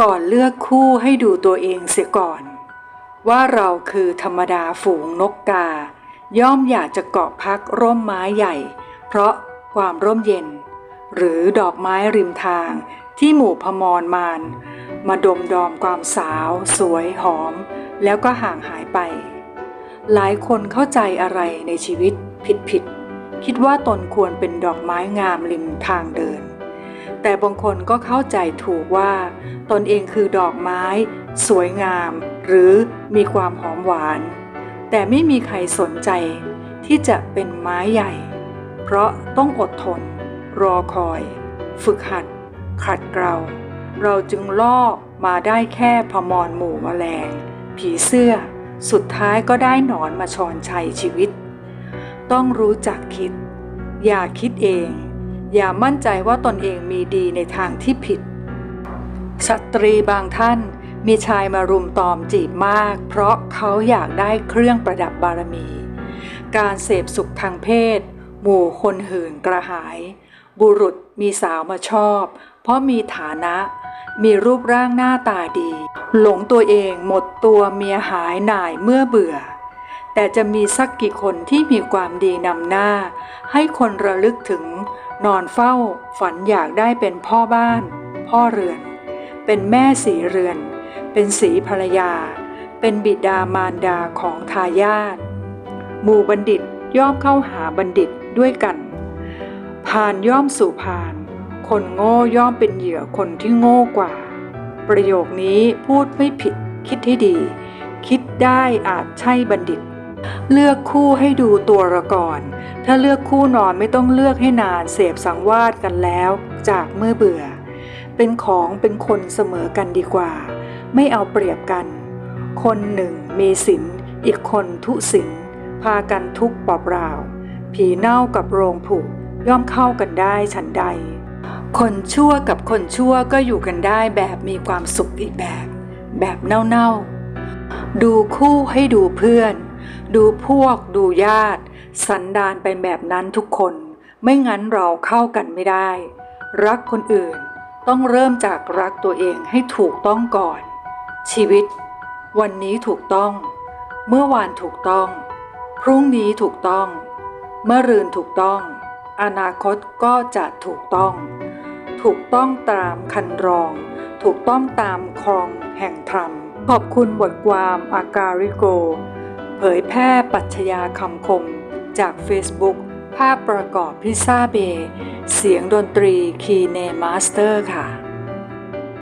ก่อนเลือกคู่ให้ดูตัวเองเสียก่อน ว่าเราคือธรรมดาฝูงนกกา ย่อมอยากจะเกาะพักร่มไม้ใหญ่ เพราะความร่มเย็น หรือดอกไม้ริมทางที่หมู่พมรมานมาดมดอมความสาว สวยหอม แล้วก็ห่างหายไป หลายคนเข้าใจอะไรในชีวิตผิดผิดๆคิดว่าตนควรเป็นดอกไม้งามริมทางเดิน แต่บางคนก็เข้าใจถูกว่า ตนเองคือดอกไม้ สวยงาม หรือมีความหอมหวาน แต่ไม่มีใครสนใจ ที่จะเป็นไม้ใหญ่ เพราะต้องอดทน รอคอย ฝึกหัด ขัดเกลาเราจึงล่อมาได้แค่พมรหมู่แมลง ผีเสื้อ สุดท้ายก็ได้หนอนมาชอนชัยชีวิต ต้องรู้จักคิด อย่าคิดเอง อย่ามั่นใจว่าตนเองมีดีในทางที่ผิด สตรีบางท่านมีชายมารุมตอมจีบมาก เพราะเขาอยากได้เครื่องประดับบารมี การเสพสุขทางเพศ หมู่คนหื่นกระหาย บุรุษมีสาวมาชอบ เพราะมีฐานะ มีรูปร่างหน้าตาดี หลงตัวเองหมดตัวเมียหายหน่ายเมื่อเบื่อ แต่จะมีสักกี่คนที่มีความดีนำหน้า ให้คนระลึกถึง นอนเฝ้า ฝันอยากได้เป็นพ่อบ้าน พ่อเรือน เป็นแม่สีเรือน เป็นสีภรรยา เป็นบิดามารดาของทายาทหมู่บัณฑิตย่อมเข้าหาบัณฑิตด้วยกันพานย่อมสู่พาน คนโง่ย่อมเป็นเหยื่อคนที่โง่กว่า ประโยคนี้พูดไม่ผิด คิดให้ดี คิดได้อาจใช่บัณฑิต เลือกคู่ให้ดูตัวละก่อน ถ้าเลือกคู่นอนไม่ต้องเลือกให้นานเสพสังวาสกันแล้ว จากเมื่อเบื่อ เป็นของเป็นคนเสมอกันดีกว่า ไม่เอาเปรียบกัน คนหนึ่งมีสินอีกคนทุสินพากันทุกข์เปล่าๆผีเน่ากับโรงผุย่อมเข้ากันได้ฉันใด คนชั่วกับคนชั่วก็อยู่กันได้แบบมีความสุขอีกแบบ แบบเน่าๆ ดูคู่ให้ดูเพื่อน ดูพวกดูญาติ สันดานเป็นแบบนั้นทุกคน ไม่งั้นเราเข้ากันไม่ได้ รักคนอื่นต้องเริ่มจากรักตัวเองให้ถูกต้องก่อน ชีวิต วันนี้ถูกต้อง เมื่อวานถูกต้อง พรุ่งนี้ถูกต้อง เมื่อรืนถูกต้อง อนาคตก็จะถูกต้อง ถูกต้องตามคันรอง ถูกต้องตามครองแห่งธรรมขอบคุณบทความอาการิโก เผยแพร่ปัชญาคำคม จาก Facebook ภาพประกอบพิซซ่าเบย์เสียงดนตรีคีเนมาสเตอร์ค่ะ